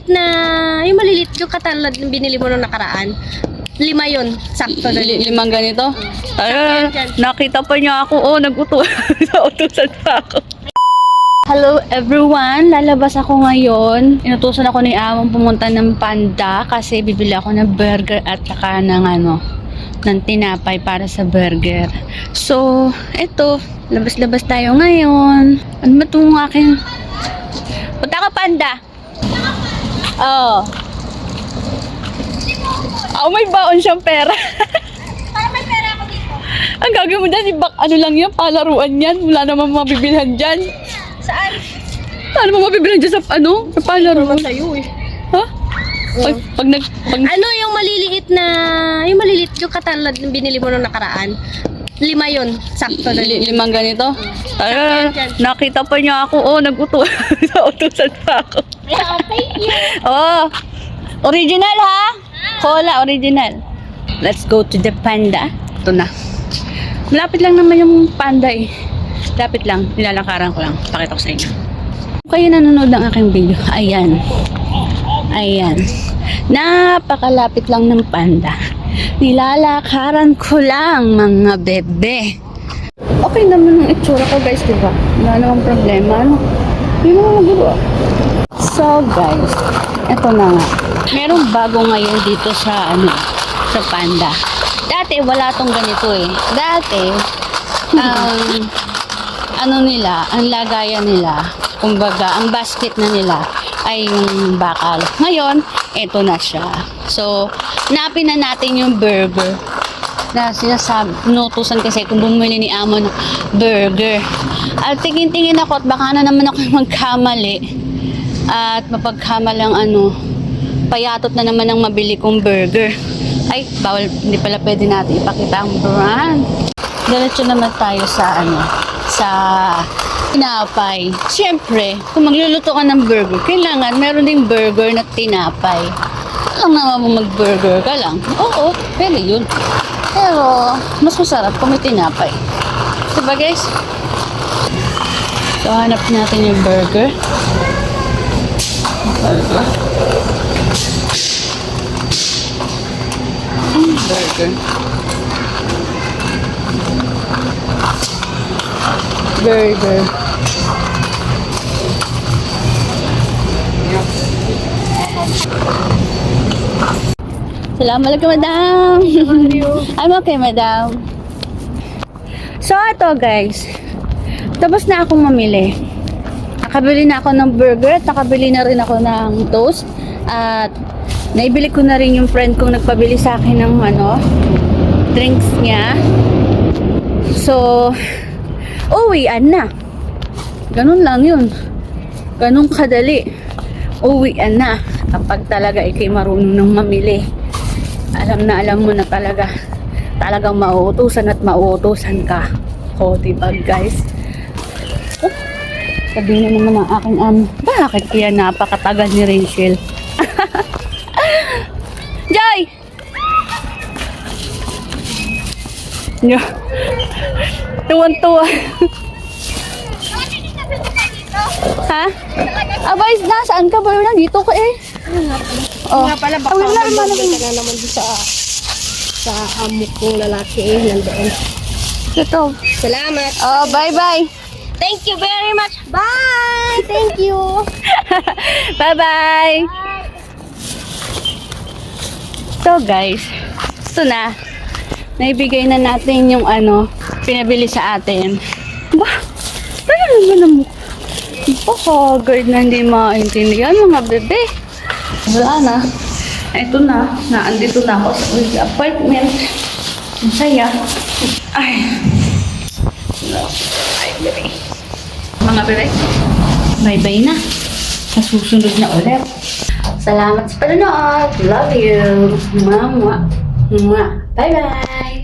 maliliit na, yung maliliit yung katulad ng binili mo nung nakaraan. Lima yun, sakto na Li- limang ganito? Ay, Sakto yan. nakita pa niya ako. Oh, naguto. Nautusan pa ako. Hello everyone! Lalabas ako ngayon. Inutusan ako ni Amang pumunta ng Panda kasi bibili ako ng burger at saka ng ano, ng tinapay para sa burger. So, eto, labas-labas tayo ngayon. Ano ba itong aking... Punta ka Panda! Oo. Oh. may baon siyang pera. Ang gagawin mo dyan, ibak, ano lang yan, palaruan yan. Wala namang mabibilhan dyan. Saan? Wala namang mabibilhan dyan sa, ano, sa palaruan. sa'yo eh. Ha? Pag, pag nag, pag, Ano yung maliliit na, yung maliliit yung katulad ng binili mo nung nakaraan. Lima yun, sakto na li, limang ganito? Ay, Sakto yan. nakita pa niya ako, oh, naguto. Nautusan pa ako. Yeah, thank you. Oh, original ha? Cola, original. Let's go to the panda. Ito na. Malapit lang naman yung panda eh. Lapit lang, nilalakaran ko lang. Pakita ko sa inyo. Kung kayo nanonood ng aking video, ayan. Ayan. Napakalapit lang ng panda. Nilalakaran ko lang mga bebe. Okay naman ang itsura ko guys, di ba? Wala namang problema. Ano? Hindi mo magulo. So guys, eto na nga. Merong bago ngayon dito sa ano, sa Panda. Dati wala tong ganito eh. Dati ang ano nila, ang lagayan nila, kumbaga, ang basket na nila ay bakal. Ngayon, eto na siya. So, napin na natin yung burger na sinasabi, nutusan kasi kung bumili ni Amo ng burger. At tingin-tingin ako at baka na naman ako magkamali at mapagkamalang ano, payatot na naman ang mabili kong burger. Ay, bawal, hindi pala pwede natin ipakita ang brand. Diretso naman tayo sa ano, sa tinapay. Siyempre, kung magluluto ka ng burger, kailangan meron ding burger na tinapay. Alam naman mo mag-burger ka lang. Oo, pwede yun. Pero, mas masarap kung may tinapay. Diba guys? So, hanap natin yung burger. Burger. Burger. Salamat alaikum, madam. I'm okay, madam. So, ito guys. Tapos na akong mamili. Nakabili na ako ng burger at nakabili na rin ako ng toast. At naibili ko na rin yung friend kong nagpabili sa akin ng ano, drinks niya. So, uwian na. Ganun lang yun. Ganun kadali. Uwian na. Kapag talaga ikay marunong ng mamili. Alam na alam mo na talaga. Talagang mauutusan at mauutusan ka. O, diba guys? Oh, sabi na naman ang aking amo, bakit kaya napakatagal ni Rachel? Joy! Yeah. Tuwan-tuwa. ha? Abay, nasaan ka ba? Nandito ka eh. Oh. Nga pala, baka wala naman na naman sa sa amok kong lalaki eh, nandoon. Ito. Salamat. Oh, bye-bye. Thank you very much. Bye! Thank you. Bye-bye. So guys, ito na. Naibigay na natin yung ano, pinabili sa atin. Ba, tayo naman mukha. Oh, guard na hindi maintindihan mga bebe. Wala na. Ito na. Naandito na ako sa apartment. Ang saya. Ay. No. Ay, bebe. Mga bebe. Bye-bye na. Sa susunod na ulit. Salamat sa panonood. Love you. Mama. Mwah. Bye-bye.